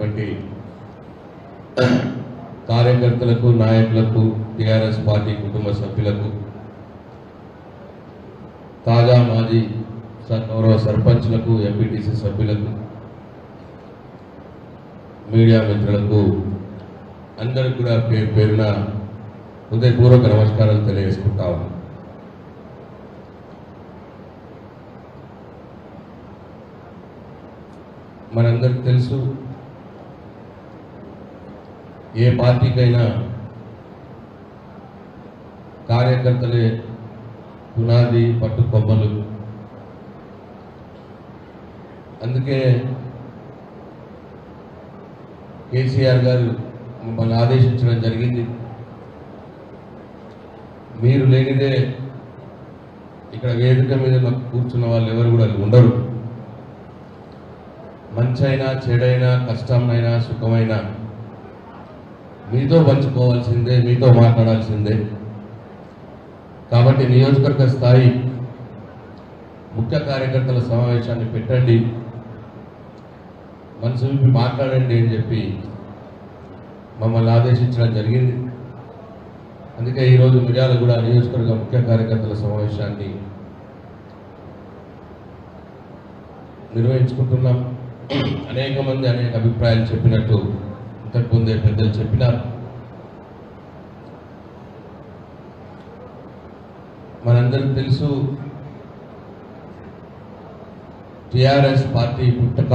ఉన్నటువంటి కార్యకర్తలకు నాయకులకు టిఆర్ఎస్ పార్టీ కుటుంబ సభ్యులకు తాజా మాజీ గౌరవ సర్పంచ్లకు ఎంపీటీసీ సభ్యులకు మీడియా మిత్రులకు అందరికి కూడా పేరు పేరున హృదయపూర్వక నమస్కారాలు తెలియజేసుకుంటా ఉన్నాను. మనందరికి తెలుసు ఏ పార్టీకైనా కార్యకర్తలే పునాది పట్టుకొమ్మలు అందుకే కేసీఆర్ గారు మమ్మల్ని ఆదేశించడం జరిగింది. మీరు లేనిదే ఇక్కడ వేదిక మీద మాకు కూర్చున్న వాళ్ళు ఎవరు కూడా ఉండరు. మంచైనా చెడైనా కష్టమైనా సుఖమైనా మీతో పంచుకోవాల్సిందే మీతో మాట్లాడాల్సిందే. కాబట్టి నియోజకవర్గ స్థాయి ముఖ్య కార్యకర్తల సమావేశాన్ని పెట్టండి. మనసు విప్పి మాట్లాడండి అని చెప్పి మమ్మల్ని ఆదేశించడం జరిగింది. అందుకే ఈరోజు మిర్యాల కూడా నియోజకవర్గ ముఖ్య కార్యకర్తల సమావేశాన్ని నిర్వహించుకుంటున్నాం. అనేక మంది అనేక అభిప్రాయాలు చెప్పినట్టు ఇంతకుముందే పెద్దలు చెప్పినారు. మనందరికి తెలుసు టిఆర్ఎస్ పార్టీ పుట్టక.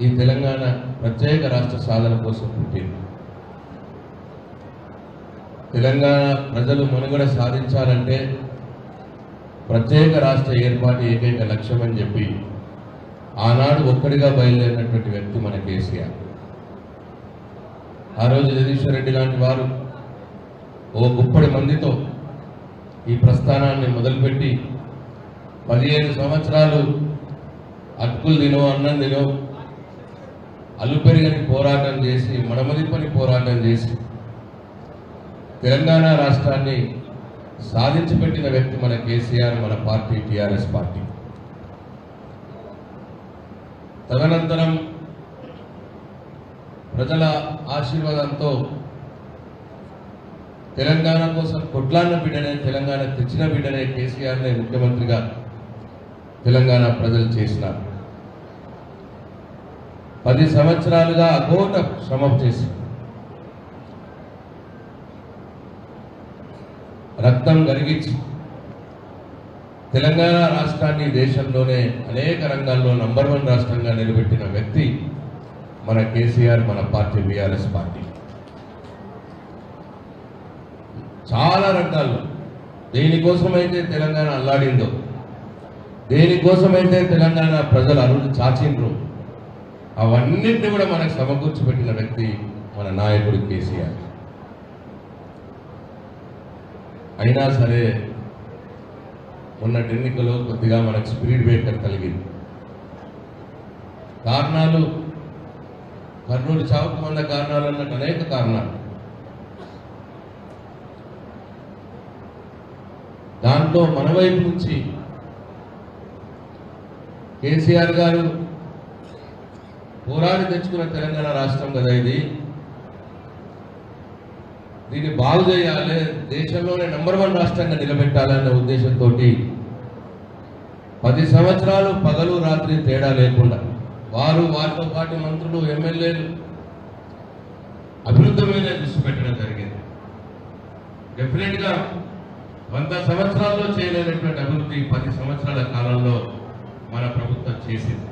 ఈ తెలంగాణ ప్రత్యేక రాష్ట్ర సాధన కోసం పుట్టింది. తెలంగాణ ప్రజలు మనుగడ సాధించాలంటే ప్రత్యేక రాష్ట్ర ఏర్పాటు ఏకైక లక్ష్యం అని చెప్పి ఆనాడు ఒక్కడిగా బయలుదేరినటువంటి వ్యక్తి మన కేసీఆర్. ఆ రోజు జగదీశ్వర్ రెడ్డి లాంటి వారు ఓ గుప్పడి మందితో ఈ ప్రస్థానాన్ని మొదలుపెట్టి పదిహేను సంవత్సరాలు అటుకులు తినో అన్నం తినో అల్లుపెరిగని పోరాటం చేసి మడమదిప్పని పోరాటం చేసి తెలంగాణ రాష్ట్రాన్ని సాధించి పెట్టిన వ్యక్తి మన కేసీఆర్ మన పార్టీ టీఆర్ఎస్ పార్టీ. తదనంతరం ప్రజల ఆశీర్వాదంతో తెలంగాణ కోసం కొట్లాన్న బిడ్డనే తెలంగాణ తెచ్చిన బిడ్డనే కేసీఆర్నే ముఖ్యమంత్రిగా తెలంగాణ ప్రజలు చేసినారు. పది సంవత్సరాలుగా అఘోర శ్రమ చేసి రక్తం కరిగించి తెలంగాణ రాష్ట్రాన్ని దేశంలోనే అనేక రంగాల్లో నంబర్ వన్ రాష్ట్రంగా నిలబెట్టిన వ్యక్తి మన కేసీఆర్ మన పార్టీ బీఆర్ఎస్ పార్టీ. చాలా రంగాల్లో. దేనికోసమైతే తెలంగాణ అల్లాడిందో దేనికోసమైతే తెలంగాణ ప్రజలు అరులు చాచిండ్రు అవన్నింటినీ కూడా మనకు సమకూర్చి పెట్టిన వ్యక్తి మన నాయకుడు కేసీఆర్. అయినా సరే ఉన్న ఎన్నికలో కొద్దిగా మనకు స్పీడ్ బ్రేకర్ కలిగింది. కారణాలు కర్నూలు చావుకు మొన్న కారణాలు అన్నట్టు అనేక కారణాలు. దాంట్లో మన వైపు నుంచి కేసీఆర్ గారు పోరాడి తెచ్చుకున్న తెలంగాణ రాష్ట్రం కదా ఇది. దీన్ని బాగు చేయాలి దేశంలోనే నంబర్ వన్ రాష్ట్రంగా నిలబెట్టాలన్న ఉద్దేశంతో పది సంవత్సరాలు పగలు రాత్రి తేడా లేకుండా వారు వారితో పాటు మంత్రులు ఎమ్మెల్యేలు అభివృద్ధి మీద దృష్టి పెట్టడం జరిగింది. డెఫినెట్గా వంద సంవత్సరాల్లో చేయలేనటువంటి అభివృద్ధి పది సంవత్సరాల కాలంలో మన ప్రభుత్వం చేసింది.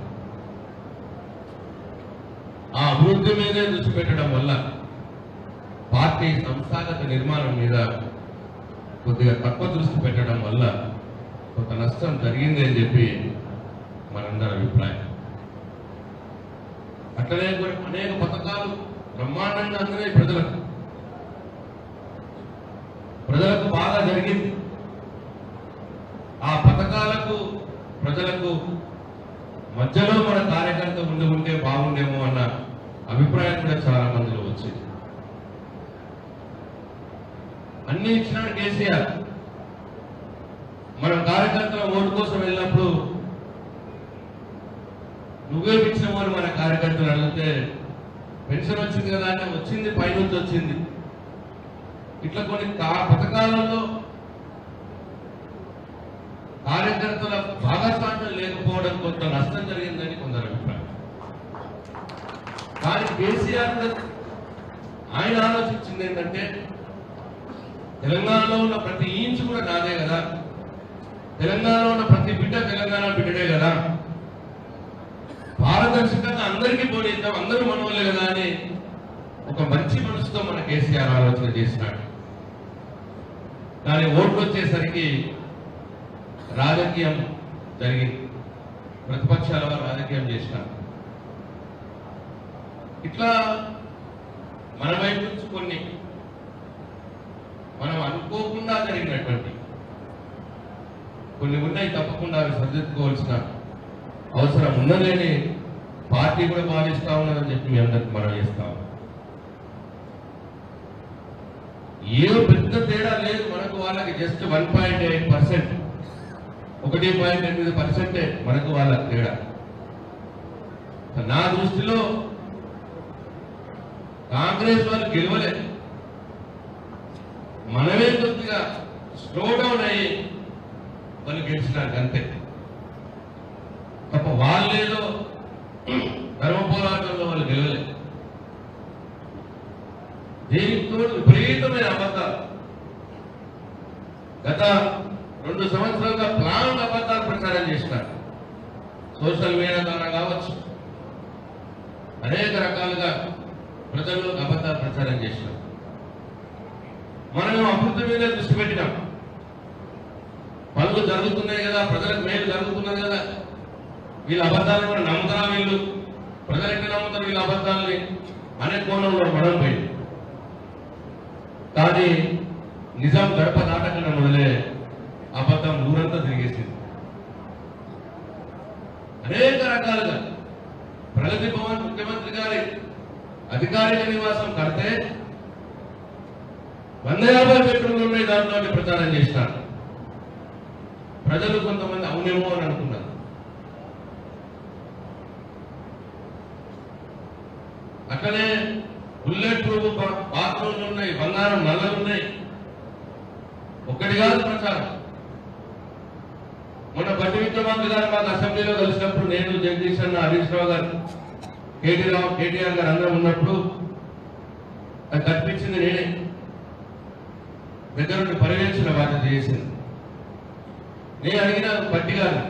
ఆ అభివృద్ధి మీదే దృష్టి పెట్టడం వల్ల పార్టీ సంస్థాగత నిర్మాణం మీద కొద్దిగా తక్కువ దృష్టి పెట్టడం వల్ల కొంత నష్టం జరిగింది అని చెప్పి మనందరి అభిప్రాయం. అట్లనే అనేక పథకాలు బ్రహ్మాండంగా అందినాయి ప్రజలకు. ప్రజలకు బాగా జరిగింది. ఆ పథకాలకు ప్రజలకు మధ్యలో మన కార్యకర్త ఉండి ఉంటే బాగుండేమో అన్న అభిప్రాయం కూడా చాలా మందిలో వచ్చింది. అన్ని ఇచ్చినాడు కేసీఆర్. మనం కార్యకర్తల ఓటు కోసం వెళ్ళినప్పుడు నువ్వే ఇచ్చినావు మన కార్యకర్తలు అడిగితే పెన్షన్ వచ్చింది కదా అంటే వచ్చింది పైనుంచి వచ్చింది. ఇట్లా కొన్ని పథకాలలో కార్యకర్తల భాగస్వామ్యం లేకపోవడం కొంత నష్టం జరిగిందని కొందరు అభిప్రాయం. కానీ కేసీఆర్ ఆయన ఆలోచించింది ఏంటంటే తెలంగాణలో ఉన్న ప్రతి ఇంచు కూడా నాదే కదా. తెలంగాణలో ఉన్న ప్రతి బిడ్డ తెలంగాణ బిడ్డడే కదా. పారదర్శకంగా అందరికీ పోనీద్దాం అందరూ మనవాళ్ళే కదా అని ఒక మంచి మనసుతో మన కేసీఆర్ ఆలోచన చేసినాడు. కానీ ఓట్లు వచ్చేసరికి రాజకీయం జరిగింది. ప్రతిపక్షాల వారు రాజకీయం చేసినారు. ఇట్లా మన వైపు నుంచి కొన్ని మనం అనుకోకుండా జరిగినటువంటి కొన్ని ఉన్నాయి తప్పకుండా అవి సరిదిద్దుకోవాల్సిన అవసరం ఉన్నదని పార్టీ కూడా భావిస్తా ఉన్నదని చెప్పి మీ అందరికి మనం చేస్తాం ఏ పెద్ద తేడా లేదు మనకు వాళ్ళకి just one point eight percent. ఒకటి పాయింట్ ఎనిమిది పర్సెంటే మనకు వాళ్ళకి తేడా. నా దృష్టిలో కాంగ్రెస్ వాళ్ళు గెలవలేదు మనమే కొద్దిగా స్లో డౌన్ అయ్యి వాళ్ళు గెలిచినారు అంతే తప్ప వాళ్ళేదో ధర్మ పోరాటంలో వాళ్ళు గెలవలేదు దీనితో విపరీతమైన అబద్ధాలు. గత రెండు సంవత్సరాలుగా ప్లాన్ అబద్ధాలు ప్రచారం చేసినారు సోషల్ మీడియా ద్వారా కావచ్చు. అనేక రకాలుగా ప్రజల్లో అబద్ధాలు ప్రచారం చేసినారు మనం అభివృద్ధి మీద దృష్టి పెట్టినాం? పనులు జరుగుతున్నాయి కదా ప్రజలకు మేలు జరుగుతున్నది కదా. వీళ్ళ అబద్ధాలను కూడా నమ్ముతారా వీళ్ళు? ప్రజలు ఎట్లా నమ్ముతారు వీళ్ళ అబద్ధాలని? అనే కోణంలో మనం పోయింది కానీ నిజం గడప దాటకుండా మొదలే అబద్ధం ఊరంతా తిరిగేసింది. అనేక రకాలుగా ప్రగతి భవన్ ముఖ్యమంత్రి గారి అధికారిక నివాసం కడితే వంద యాభై బెడ్రూమ్లు ఉన్నాయి దాంట్లో ప్రచారం చేసినారు. ప్రజలు కొంతమంది అవునేమో అని అనుకున్నారు. అట్లనే బుల్లెట్ ప్రూఫ్ బాత్రూమ్లు ఉన్నాయి బంగారం నల్లలు ఉన్నాయి. ఒక్కటి కాదు ప్రచారం. మొన్న బట్టి విక్రమాంక గారు మాకు అసెంబ్లీలో కలిసినప్పుడు నేను జగదీష్ అన్న హరీష్ రావు గారు కేటీ రావు కేటీఆర్ గారు అందరం ఉన్నప్పుడు అది కనిపించింది నేనే. దగ్గరుండి పర్యవేక్షణ బాధ్యత చేసింది. నేను అడిగిన బట్టి గారు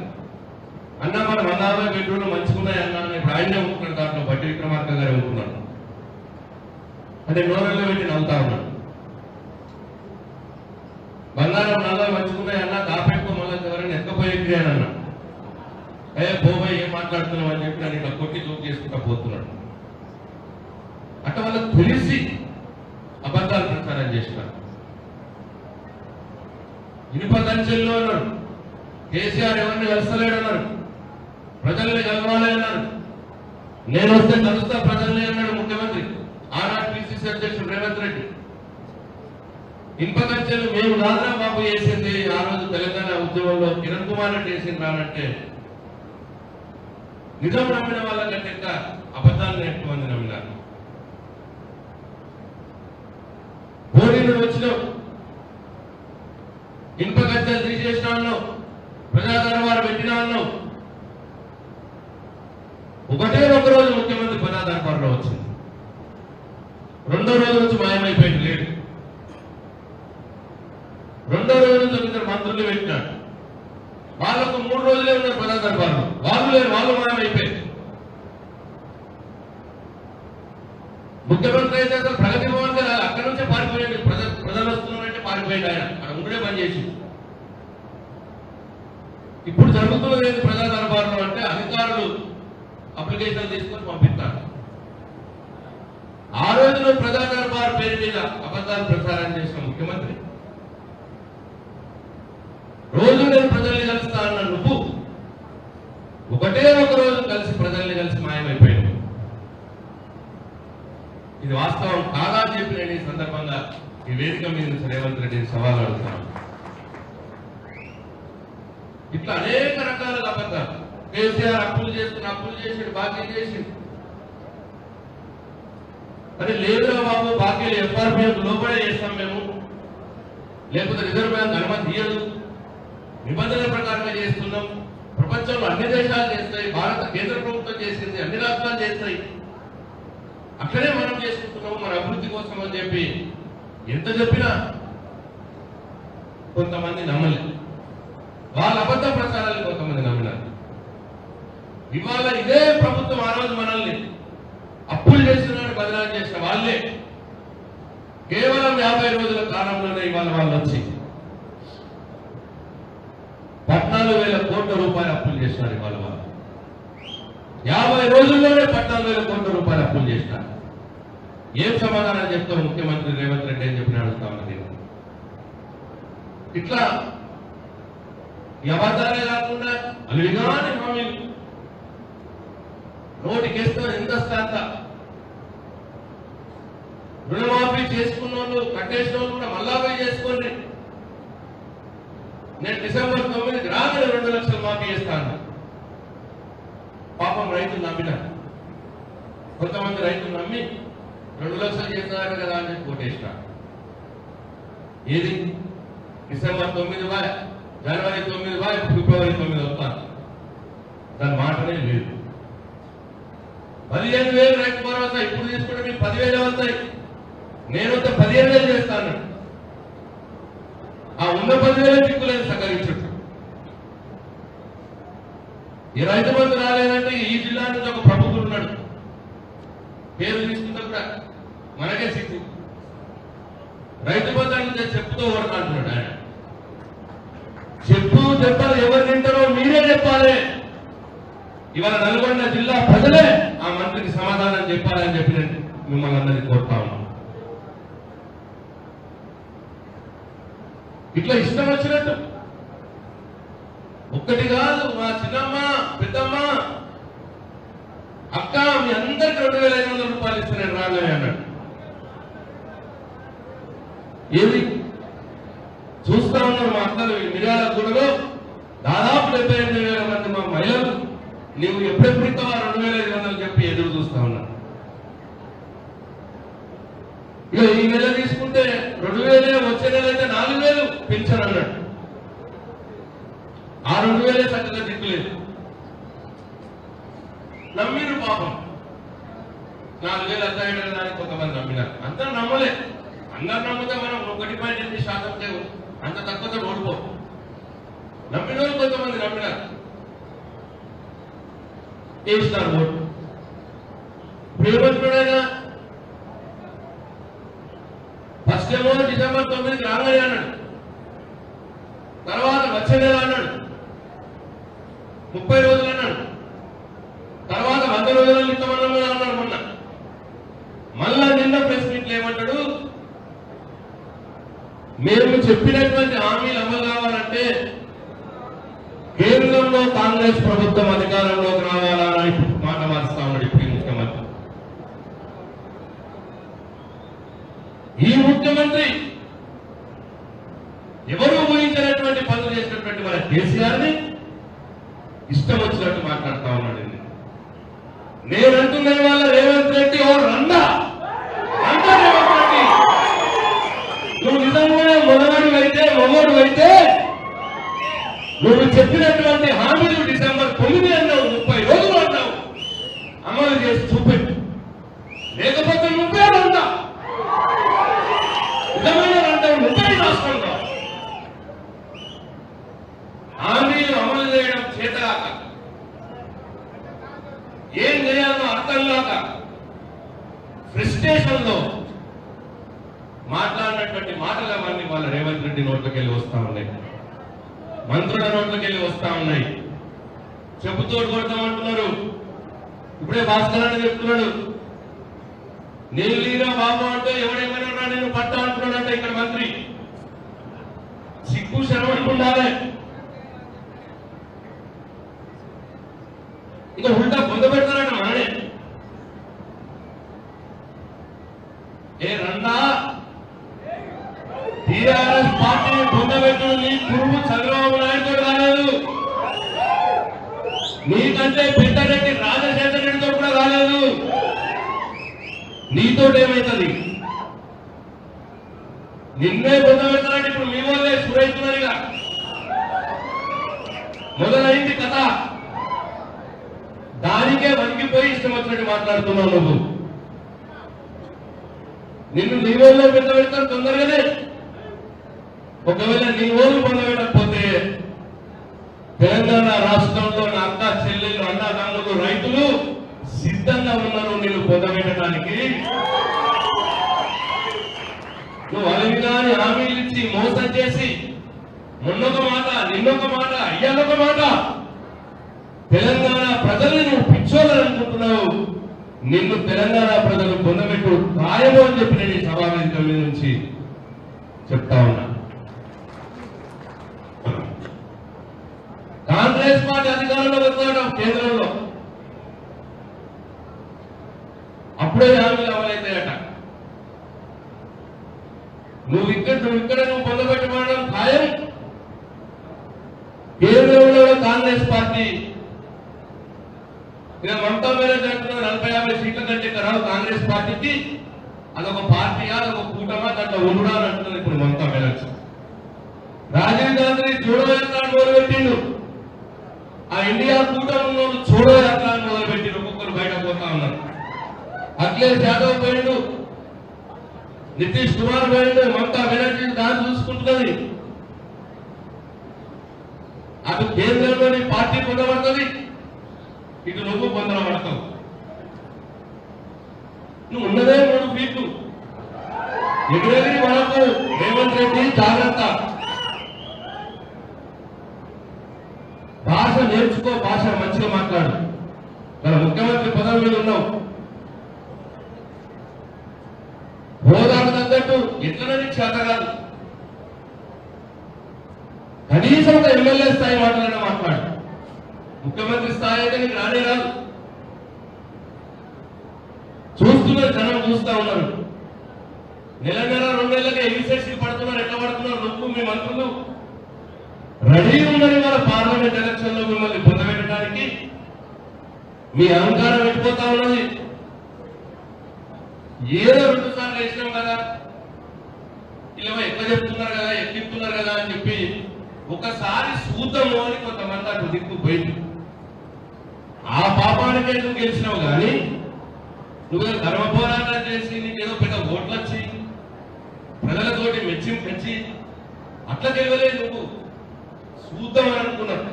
అన్న మన వంద యాభై బెడ్రూమ్లు మంచుకున్నాయి అన్న అని ఇప్పుడు ఆయనే దాంట్లో బట్టి విక్రమార్క గారే ఉంటున్నాడు అంటే నోరెల్లో పెట్టి నవ్వుతా ఉన్నాడు. బంగారం నల్ల మంచుకున్నాయి అన్న దాపెట్టుకో మళ్ళీ ఎవరైనా ఎక్కపోయి అని అన్నా. ఏ పోబాయ్ ఏం మాట్లాడుతున్నావు అని చెప్పి నన్ను ఇట్లా కొట్టి జోక్ చేసుకుంటా పోతున్నాడు. అట్ట వాళ్ళకి తెలిసి అబద్ధాలు ప్రచారం చేసినారు ఇనుప దంచెల్లో అన్నాడు కేసీఆర్ ఎవరిని కలసలేడు అన్నారు ప్రజల్ని కలవాలి అన్నారు. నేను వస్తే కలుస్తా ప్రజల్ని అన్నాడు ముఖ్యమంత్రి. ఆర్ఆర్ పిసిసి అధ్యక్షుడు రేవంత్ రెడ్డి. ఇనుప మేము నాదరా బాబు చేసింది ఆ రోజు తెలంగాణ ఉద్యమంలో కిరణ్ కుమార్ రెడ్డి చేసింది రానంటే నిజం నమ్మిన వాళ్ళకంటే ఇంకా అబద్ధాలను ఎక్కువ మంది నమ్మినారు పోలీసులు నుండి ఇనుప గద్దెలు తీసేసిన వాళ్ళు ప్రజాదరణ వారు పెట్టినా అన్నావు ఒకటే ఒక రోజు ముఖ్యమంత్రి ప్రజా దర్బార్లో వచ్చింది. రెండో రోజు నుంచి మాయమైపోయింది లేడు. రెండో రోజు నుంచి ఇద్దరు మంత్రులు పెట్టినాడు వాళ్ళకు మూడు రోజులే ఉన్నారు ప్రజా దర్బార్లో వాళ్ళు లేరు వాళ్ళు మాయమైపోయింది ముఖ్యమంత్రి అయితే అసలు ప్రగతి భవన్ కదా అక్కడి నుంచే పారిపోయాడు. ప్రజలు ప్రజలు వస్తున్నారంటే పారిపోయాడు ఆయన. అక్కడ ఉండే పనిచేసింది చేసి లేని ప్రజా దర్బారులు అంటే అధికారులు అప్లికేషన్ తీసుకొని పంపిస్తారు. ఆ రోజున ప్రజా దర్బార్ పేరు మీద అబద్ధాలు ప్రచారం చేసిన ముఖ్యమంత్రి. రోజు నేను ప్రజల్ని కలుస్తా అన్న నువ్వు. ఒకటే ఒక రోజు కలిసి ప్రజల్ని కలిసి మాయమైపోయావు. ఇది వాస్తవం కాదా అని చెప్పి నేను ఈ సందర్భంగా ఈ వేదిక మీద రేవంత్ రెడ్డి సవాల్ అడుగుతాను ఇట్లా అనేక రకాల కేసీఆర్ అప్పులు చేస్తున్న అప్పులు చేసిండు బాకీ చేసిండు అరే లేదురా బాబు బాకీలు ఎఫ్ఆర్పిఎఫ్ లోపలే చేస్తాం మేము. లేకపోతే రిజర్వ్ బ్యాంక్ అనుమతి ఇయ్యదు. నిబంధనల ప్రకారంగా చేస్తున్నాం. ప్రపంచంలో అన్ని దేశాలు చేస్తాయి. భారత కేంద్ర ప్రభుత్వం చేసింది అన్ని రాష్ట్రాలు చేస్తాయి. అక్కడే మనం చేసుకుంటున్నాము మన అభివృద్ధి కోసం అని చెప్పి ఎంత చెప్పినా కొంతమంది నమ్మలేదు వాళ్ళ అబద్ధ ప్రచారాలు కొంతమంది నమ్మలేదు ఇవాళ ఇదే ప్రభుత్వం ఆ రోజు మనల్ని అప్పులు చేసిన బదనాలు చేసిన వాళ్ళే. కేవలం యాభై రోజుల కాలంలోనే ఇవాళ వాళ్ళు వచ్చి పద్నాలుగు వేల కోట్ల రూపాయలు అప్పులు చేసినారు ఇవాళ వాళ్ళు. యాభై రోజుల్లోనే పద్నాలుగు వేల కోట్ల రూపాయలు అప్పులు చేసినారు ఏం సమాధానం చెప్తారు ముఖ్యమంత్రి రేవంత్ రెడ్డి అని చెప్పిన అడుగుతా ఉన్నా ఇట్లా ఈ అబద్ధాలే కాకుండా అలివిగానే హామీలు నోటికేసుకొని ఎంత వస్తే అంత రుణమాఫీ చేసుకున్న వాళ్ళు కట్టేసిన వాళ్ళు కూడా మళ్ళా పోయి చేసుకోండి. నేను డిసెంబర్ తొమ్మిది గ్రామీణ రెండు లక్షలు మాఫీ చేస్తాను. పాపం రైతులు నమ్మిన. కొంతమంది రైతులు నమ్మి రెండు లక్షలు చేస్తున్నారు కదా అని చెప్పి ఏది? డిసెంబర్ తొమ్మిది బాయ్ జనవరి తొమ్మిది బాయ్ ఫిబ్రవరి తొమ్మిది వస్తాను. దాని మాటనే లేదు. పదిహేను వేలు రైతు భరోసా ఇప్పుడు తీసుకుంటే మీకు పదివేలు అవుతాయి. నేను వస్తే పదిహేను వేలు చేస్తాను. ఆ ఉన్న పదివేలు దిక్కులేదు సహకరించు ఈ రైతు బంధు రాలేదంటే ఈ జిల్లా నుంచి ఒక ప్రభుత్వం ఉన్నాడు. పేరు తీసుకుంటే కూడా మనకే సిగ్గు. రైతు బంధు అంటే చెప్పుతో ఓడతా ఆయన. చెప్పు చెప్పాలి ఎవరు తింటారో మీరే చెప్పాలి. ఇవాళ నల్గొండ జిల్లా ప్రజలే ఆ మంత్రికి సమాధానం చెప్పాలని చెప్పి నేను మిమ్మల్ని అందరినీ కోరుతా ఉన్నాను. ఇట్లా ఇష్టం వచ్చినట్టు. ఒక్కటి కాదు మా చిన్నమ్మ పెద్దమ్మ అక్క మీ అందరికి రెండు వేల ఐదు వందల రూపాయలు ఇస్తున్నాను రాగానే అన్నాడు. ఏది చూస్తా ఉన్నారు మా అక్కలు మిర్యాల గూడలో. దాదాపు డెబ్బై ఎనిమిది వేల మంది మా మహిళలు. నీవు ఎప్పుడెప్పుడు ఇస్తావా రెండు వేల ఐదు వందలు చెప్పి ఎదురు చూస్తా ఉన్నా ఇక ఈ నెల తీసుకుంటే రెండు వేలే వచ్చే నెల అయితే నాలుగు వేలు పెన్షన్ అన్నాడు. ఆ రెండు వేలే చక్కగా దిక్కులేదు నమ్మిరు పాపం. నాలుగు వేలు అర్థం దానికి కొంతమంది నమ్మినారు. అందరూ నమ్మలే. అందరు నమ్మితే మనం ఒకటి పాయింట్ ఎనిమిది శాతం లేవు. అంత తక్కువతో ఓడిపో. నమ్మిన వాళ్ళు కొంతమంది నమ్మినారు. వేస్తారు ఓటు? ఇప్పుడు ఏమంటున్నాడైనా ఫస్ట్ ఏమో డిసెంబర్ తొమ్మిదికి రాబోయే అన్నాడు. తర్వాత వచ్చే నెల అన్నాడు ముప్పై రోజులు అన్నాడు తర్వాత వంద రోజులు ఇస్తామన్నా అన్నాడు మొన్న మళ్ళా నిన్న ప్రెస్ మీట్లు ఏమంటాడు మేము చెప్పినటువంటి హామీలు అమలు కావాలంటే కేంద్రంలో కాంగ్రెస్ ప్రభుత్వం అధికారంలోకి రావాలా అని ఇప్పుడు మాట మారుస్తా ఉన్నాడు ఇప్పుడు ఈ ముఖ్యమంత్రి ఈ ముఖ్యమంత్రి ఎవరు ఊహించినటువంటి పనులు చేసినటువంటి మన కేసీఆర్ని? ఇష్టం వచ్చినట్టు మాట్లాడుతా ఉన్నాడు నేను అంటున్న వాళ్ళ రేవంత్ రెడ్డి ఓ రన్నా రండా రేవంత్ రెడ్డి! నువ్వు నిజంగానే మొదలడు అయితే మొగోడు అయితే నువ్వు చెప్పినట్టు హామీలు డిసెంబర్ తొమ్మిది అన్నావు ముప్పై రోజులు అన్నావు అమలు చేసి చూపెట్టు లేకపోతే నువ్వే రండా నిజమైన రండా నువ్వే రాష్ట్రంలో హామీలు అమలు చేయడం చేతగాక ఏం చేయాలో అర్థం కాక ఫ్రస్ట్రేషన్లో మాట్లాడినటువంటి మాటలు అవన్నీ వాళ్ళ రేవంత్ రెడ్డి నోట్లకి వెళ్ళి వస్తా ఉన్నాయి. మంత్రుల నోట్లకి వెళ్ళి వస్తా ఉన్నాయి. చెబుతూ కొడతామంటున్నారు. ఇప్పుడే భాస్కర్ అని చెప్తున్నాడు. నేను లీరా బాబు అంటే ఎవడేమైనా నేను పట్టా అంటున్నాడంటే ఇక్కడ మంత్రి. సిగ్గు శరవణకు ఉండాలి. ఇక ఉల్టా పొంద పెడతారంట మననే ఏ రండా టీఆర్ఎస్ పార్టీని ఎందుకంటే నీ పెద్దరెడ్డి రాజశేఖర రెడ్డితో కూడా కాలేదు నీతో ఏమైతుంది? నిన్నే పొందబెడతారంటే ఇప్పుడు మీ వాళ్ళే సురైతున్నదిగా మొదలైంది కథ. దానికే వంగిపోయి ఇష్టం వచ్చినట్టు మాట్లాడుతున్నావు నువ్వు. నిన్ను నీ వాళ్ళు పెడతారు తొందరగానే. ఒకవేళ నీ ఓళ్ళు పొందబెట్టకపోతే తెలంగాణ రాష్ట్రంలో నా అక్క అన్న అన్నదమ్ములు రైతులు సిద్ధంగా ఉన్నారు నేను పొందబెట్టడానికి నువ్వు అలవిగాని హామీలు ఇచ్చి మోసం చేసి మొన్నొక మాట నిన్నొక మాట అయ్యాలొక మాట. తెలంగాణ ప్రజల్ని నువ్వు పిచ్చోళ్ళని అనుకుంటున్నావు. నిన్ను తెలంగాణ ప్రజలు పొందబెట్టు ఖాయము అని చెప్పి నేను ఈ సమావేశం మీద నుంచి చెప్తా ఉన్నా కాంగ్రెస్ పార్టీ అధికారంలో వస్తున్నాడు కేంద్రంలో. అప్పుడే హామీలు అమలైతాయట నువ్వు ఇక్కడ నువ్వు ఇక్కడ నువ్వు పొందబెట్టబడడం ఖాయం. కేంద్రంలో కాంగ్రెస్ పార్టీ. ఇక మమతా బెనర్జీ అంటున్నారు నలభై యాభై సీట్ల కంటే ఇక్కడ రావు కాంగ్రెస్ పార్టీకి. అదొక పార్టీయా అదొక కూటమా దాంట్లో ఉండుడా అని అంటున్నారు ఇప్పుడు మమతా బెనర్జీ రాజీవ్ గాంధీ చూడో యాత్ర మొదలుపెట్టిండు ఆ ఇండియా అఖిలేష్ యాదవ్ పోయిండు నితీష్ కుమార్ పోయిండు మమతా బెనర్జీ దాన్ని చూసుకుంటున్నది. అటు కేంద్రంలోని పార్టీ పొందబడుతుంది ఇటు నువ్వు పొందబడతావు నువ్వు ఉన్నదే మూడు ఫీట్లు ఎదురెదిరి మనకు రేవంత్ రెడ్డి జాగ్రత్త. భాష నేర్చుకో భాష మంచిగా మాట్లాడు. మన ముఖ్యమంత్రి పదవి మీద ఉన్నావు. హోదాకు తగ్గట్టు ఎట్లనని చేత కాదు. కనీసం ఒక ఎమ్మెల్యే స్థాయి మాటలైనా మాట్లాడు. ముఖ్యమంత్రి స్థాయి అయితే నీకు రానే రాదు. చూస్తున్నారు జనం చూస్తా ఉన్నారు. నెల నెల రెండు నెలలకి ఎగ్జిస్టెన్సీ పడుతున్నారు ఎట్లా పడుతున్నారు నువ్వు మీ మంత్రులు రెడీ ఉన్నది మన పార్లమెంట్ ఎలక్షన్లో మిమ్మల్ని పొందబెట్టడానికి మీ అహంకారం వెళ్ళిపోతా ఉన్నది? ఏదో రెండు సార్లు వేసినాం కదా. ఇలా ఎక్కువ చెప్తున్నారు కదా ఎక్కిస్తున్నారు కదా అని చెప్పి ఒకసారి చూద్దాము అని కొంతమంది అటు దిక్కు పోయింది ఆ పాపానికే నువ్వు గెలిచినావు కానీ నువ్వేదో ధర్మ పోరాటం చేసి నీకేదో పెద్ద ఓట్లు వచ్చి ప్రజలతోటి మెచ్చింపు పెంచి అట్లా గెలవలేదు నువ్వు. చూద్దామని అనుకున్నావు.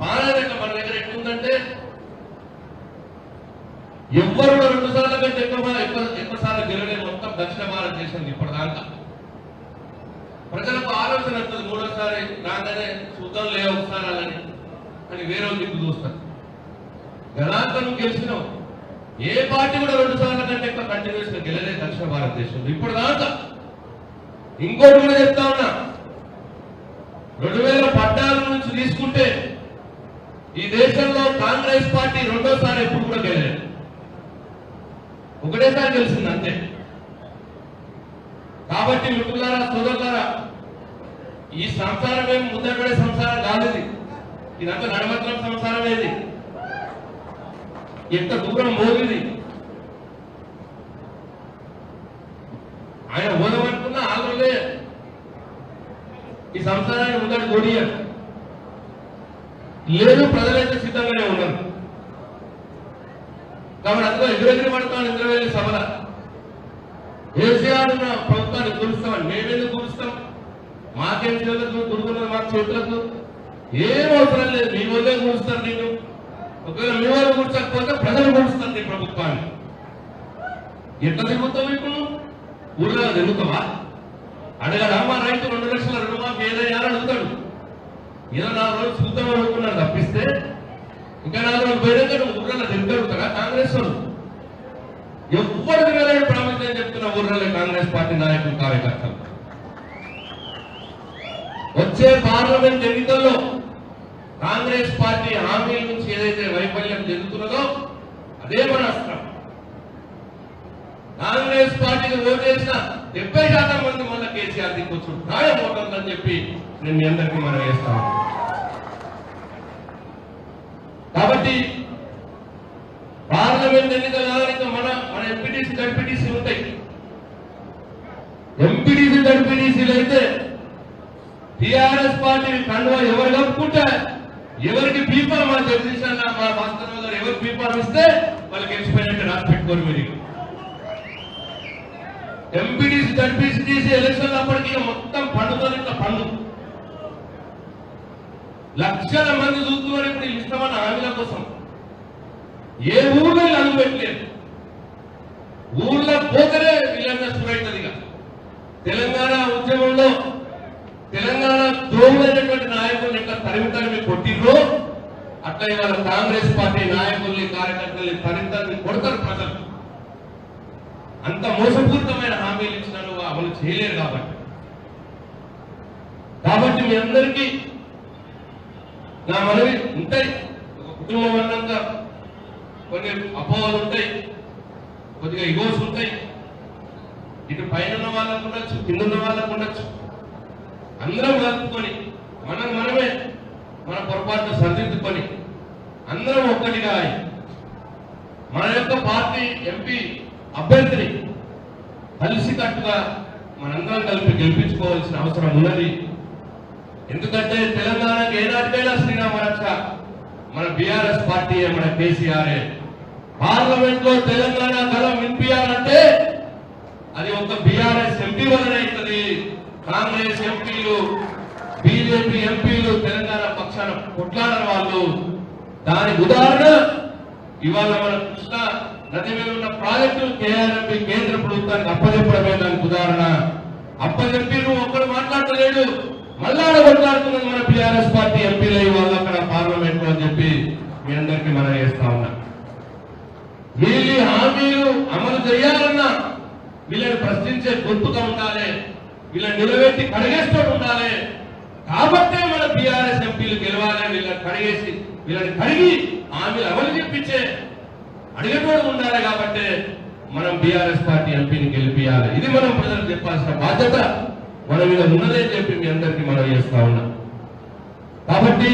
పాలన మన దగ్గర ఎట్లుందంటే ఎవ్వరు కూడా రెండు సార్లు కంటే ఎక్కువ ఎక్కువ సార్లు గెలవలేదు మొత్తం దక్షిణ భారతదేశం ఇప్పటిదాకా. ప్రజలకు ఆలోచన వస్తుంది మూడోసారి రాగానే చూద్దాం లే ఒకసారి అలాని అని వేరే దిక్కు చూస్తారు. గణాంతం గెలిచినావు ఏ పార్టీ కూడా రెండు సార్ల కంటే ఎక్కువ కంటిన్యూస్గా గెలలేదు దక్షిణ భారతదేశంలో ఇప్పుడు దాకా ఇంకోటి కూడా చెప్తా ఉన్నా. రెండు వేల పద్నాలుగు నుంచి తీసుకుంటే ఈ దేశంలో కాంగ్రెస్ పార్టీ రెండోసారి ఎప్పుడు కూడా గెలలేదు. ఒకటేసారి గెలిచింది అంతే. కాబట్టి మిత్రులారా సోదరులారా ఈ సంసారం ఏమి ముందరపడే సంసారం కాదు ఇది. ఇదంతా నడమత్రం సంసారం ఏది ఎంత దూరం మోగింది ఆయన ఓదమనుకున్న ఆలోనే ఈ సంసారాన్ని ముందడు కొడియ లేదు ప్రజలైతే సిద్ధంగానే ఉన్నారు. కాబట్టి అందులో ఎదురెదిరి పడతాను ఇంద్రవేలి సభల. కేసీఆర్ ప్రభుత్వాన్ని కూలుస్తామని మేమేందుకు కూలుస్తాం మాకేం చేతులకు దుర్గున్నది మా చేతులకు ఏం అవసరం లేదు మీ వల్లే కూలుస్తారు నేను. ఒకవేళ మీ వాళ్ళు కూర్చకపోతే ప్రజలు కూలుస్తారు నీ ప్రభుత్వాన్ని. ఎట్లా తిరుగుతాం ఇప్పుడు ఊళ్ళో తిరుగుతావా? అడగడా మా రైతు రెండు లక్షల రుణమా ఏదైనా అని అడుగుతాడు. ఏదో నాలుగు రోజులు చూద్దాం అనుకున్నాను తప్పిస్తే ఇంకా నాలుగు రోజులు పోయినాక నువ్వు ఊళ్ళో కాంగ్రెస్ వాళ్ళు ఎవ్వరు తిరగలేని చెప్తున్న ఊర్లలో కాంగ్రెస్ పార్టీ నాయకులు కార్యకర్తలు. వచ్చే పార్లమెంట్ ఎన్నికల్లో కాంగ్రెస్ పార్టీ హామీల నుంచి ఏదైతే వైఫల్యం చెందుతున్నదో అదే మన అస్త్రం కాంగ్రెస్ పార్టీకి ఓటేసిన డెబ్బై శాతం మంది మళ్ళీ కేసీఆర్ దిక్కొచ్చు ఖాయం చెప్పి నేను మీ అందరికీ మనం వేస్తాను కాబట్టి పార్లమెంట్ ఎన్నికల ఇంకా మన మన ఎంపీటీసీ జడ్పీటీసీ ఉంటాయి. ఎంపీటీసీ జడ్పీటీసీలు అయితే టిఆర్ఎస్ పార్టీ కండువా ఎవరు కప్పుకుంటే ఎవరికి పీపర్ మన జగదీశ్ అన్న మా భాస్కర్ గారు ఎవరికి పీపర్ ఇస్తే వాళ్ళకి గెలిచిపోయినట్టు రాసి పెట్టుకోరు మీరు. ఎంపీటీసీ జడ్పీసీ ఎలక్షన్ అప్పటికి మొత్తం పండుతుంది ఇట్లా పండుతుంది లక్షల మంది చూస్తున్నారు ఇప్పుడు ఇష్టమైన హామీల కోసం. ఏ ఊళ్ళో వీళ్ళు అనుపెట్టలేదు ఊళ్ళో పోతేనే వీళ్ళంతా అవుతుంది ఇక. తెలంగాణ ఉద్యమంలో తెలంగాణ ద్రోహులైనటువంటి నాయకులు ఎట్లా తరిమి తరిమి కొట్టిర్రో అట్లా ఇవాళ కాంగ్రెస్ పార్టీ నాయకుల్ని కార్యకర్తల్ని తరిమి తరిమి కొడతారు ప్రజలు. అంత మోసపూరితమైన హామీలు ఇచ్చినారు అమలు చేయలేరు కాబట్టి. కాబట్టి మీ అందరికీ నా మనవి ఉంటాయి. ఒక కుటుంబం అన్నాక కొన్ని అపోహలు ఉంటాయి. కొద్దిగా ఇగోస్ ఉంటాయి. ఇటు పైన ఉన్న వాళ్ళకు ఉండొచ్చు కింద ఉన్న వాళ్ళకు ఉండొచ్చు. అందరం కలుపుకొని మనం మనమే మన పొరపాటు సరిదిద్దుకొని అందరం ఒక్కటిగా మన యొక్క పార్టీ ఎంపీ అభ్యర్థిని కలిసికట్టుగా మనందరం కలిపి గెలిపించుకోవాల్సిన అవసరం ఉన్నది. ఎందుకంటే తెలంగాణకి ఏనాటికైనా శ్రీరామ రక్ష? మన బిఆర్ఎస్ పార్టీ మన కేసీఆర్ పార్లమెంట్లో తెలంగాణ గలం వినిపించాలంటే అది ఒక బీఆర్ఎస్ ఎంపీ వలన అవుతుంది కాంగ్రెస్ ఎంపీలు బీజేపీ ఎంపీలు తెలంగాణ పక్షాన కొట్లాడని వాళ్ళు. దానికి ఉదాహరణ ఇవాళ మన కృష్ణ నది మీద ఉన్న ప్రాజెక్టు కేఆర్ఎంపీ కేంద్ర ప్రభుత్వానికి అప్పచెప్పడమే దానికి ఉదాహరణ. అప్పచెప్పి నువ్వు ఒక్కడు మాట్లాడలేడు మళ్ళా ఆడ కొట్లాడుతున్నది మన బీఆర్ఎస్ పార్టీ ఎంపీలు ఇవాళ అక్కడ పార్లమెంట్లో అని చెప్పి మీ అందరికీ మనం చేస్తా ఉన్నా. వీళ్ళు హామీలు అమలు చేయాలన్నా వీళ్ళని ప్రశ్నించే గొంతుగా ఉండాలి వీళ్ళని నిలబెట్టి కడిగేస్తూ ఉండాలి. కాబట్టే మన బీఆర్ఎస్ ఎంపీలు గెలవాలి వీళ్ళని కడిగేసి వీళ్ళని కడిగి హామీలు అమలు చెప్పించే అడిగేటోడు ఉండాలి కాబట్టి మనం బీఆర్ఎస్ పార్టీ ఎంపీని గెలిపియాలి. ఇది మనం ప్రజలకు చెప్పాల్సిన బాధ్యత. మన మీద ఉన్నదే చెప్పి మీ అందరికీ మనం చేస్తా ఉన్నా. కాబట్టి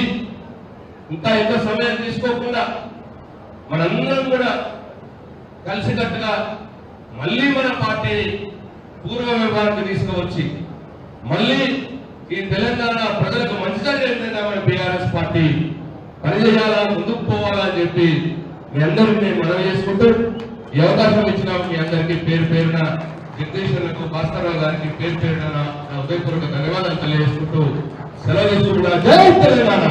ఇంకా ఎంత సమయం తీసుకోకుండా మనందరం కూడా కలిసికట్టుగా మళ్ళీ మన పార్టీ పూర్వ వ్యవహారానికి తీసుకువచ్చి మళ్ళీ ఈ తెలంగాణ ప్రజలకు మంచి జరిగే మన బీఆర్ఎస్ పార్టీ పనిచేయాలా ముందుకు పోవాలా అని చెప్పి మీ అందరికీ నేను మనవి చేసుకుంటూ ఈ అవకాశం ఇచ్చిన మీ అందరికీ పేరు పేరున జగదీశ్వరులకు భాస్కరరావు గారికి పేరు పేరున నా హృదయపూర్వక ధన్యవాదాలు తెలియజేసుకుంటూ సెలవు తీసుకుంటున్నా జై తెలంగాణ!